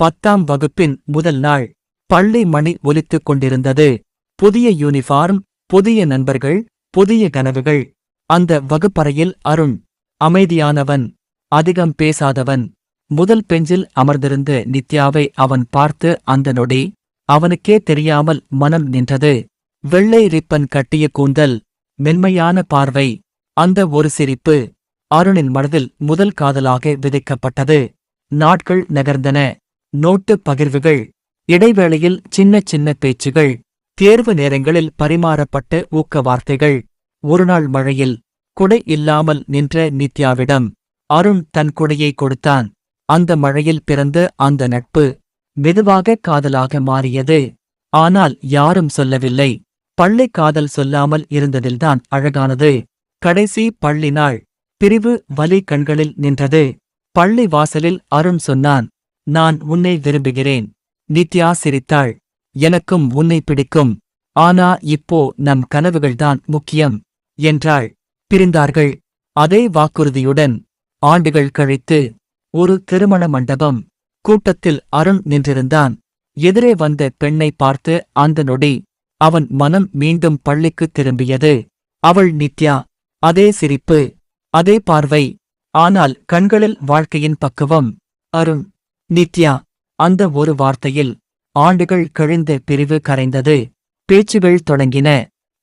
பத்தாம் வகுப்பின் முதல் நாள். பள்ளி மணி ஒலித்துக் கொண்டிருந்தது. புதிய யூனிஃபார்ம் புதிய நண்பர்கள் புதிய கனவுகள். அந்த வகுப்பறையில் அருண் அமைதியானவன் அதிகம் பேசாதவன். முதல் பெஞ்சில் அமர்ந்திருந்த நித்யாவை அவன் பார்த்து அந்த நொடி அவனுக்கே தெரியாமல் மனம் நின்றது. வெள்ளை ரிப்பன் கட்டிய கூந்தல் மென்மையான பார்வை. அந்த ஒரு சிரிப்பு அருணின் மனதில் முதல் காதலாக விதைக்கப்பட்டது. நாட்கள் நகர்ந்தன. நோட்டு பகிர்வுகள் இடைவேளையில் சின்ன சின்ன பேச்சுகள் தேர்வு நேரங்களில் பரிமாறப்பட்ட ஊக்க வார்த்தைகள் ஒருநாள் மழையில் குடை இல்லாமல் நின்ற நித்யாவிடம் அருண் தன் குடையை கொடுத்தான். அந்த மழையில் பிறந்த அந்த நட்பு மெதுவாக காதலாக மாறியது. ஆனால் யாரும் சொல்லவில்லை. பள்ளி காதல் சொல்லாமல் இருந்ததில்தான் அழகானது. கடைசி பள்ளி நாள் பிரிவு வலி கண்களில் நின்றது. பள்ளி வாசலில் அருண் சொன்னான் நான் உன்னை விரும்புகிறேன். நித்யா சிரித்தாள். எனக்கும் உன்னை பிடிக்கும். ஆனா இப்போ நம் கனவுகள்தான் முக்கியம் என்றாள். பிரிந்தார்கள். அதே வாக்குறுதியுடன் ஆண்டுகள் கழித்து ஒரு திருமண மண்டபம் கூட்டத்தில் அருண் நின்றிருந்தான். எதிரே வந்த பெண்ணை பார்த்து அந்த நொடி அவன் மனம் மீண்டும் பள்ளிக்கு திரும்பியது. அவள் நித்யா. அதே சிரிப்பு அதே பார்வை. ஆனால் கண்களில் வாழ்க்கையின் பக்குவம் அருண் நித்யா அந்த ஒரு வார்த்தையில் ஆண்டுகள் கழிந்த பிரிவு கரைந்தது. பேச்சுகள் தொடங்கின.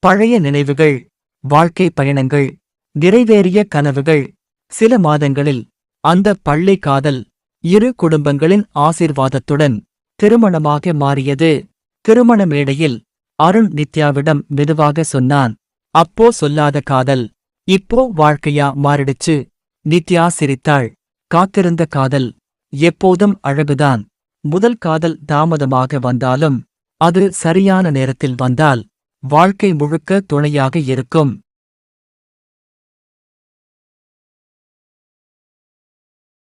பழைய நினைவுகள் வாழ்க்கை பயணங்கள் நிறைவேறிய கனவுகள். சில மாதங்களில் அந்த பள்ளி காதல் இரு குடும்பங்களின் ஆசீர்வாதத்துடன் திருமணமாக மாறியது. திருமண மேடையில் அருண் நித்யாவிடம் மெதுவாக சொன்னான் அப்போ சொல்லாத காதல் இப்போ வாழ்க்கையா மாறிடுச்சு. நித்யா சிரித்தாள் காத்திருந்த காதல் எப்போதும் அழகுதான். முதல் காதல் தாமதமாக வந்தாலும் அது சரியான நேரத்தில் வந்தால் வாழ்க்கை முழுக்க துணையாக இருக்கும்.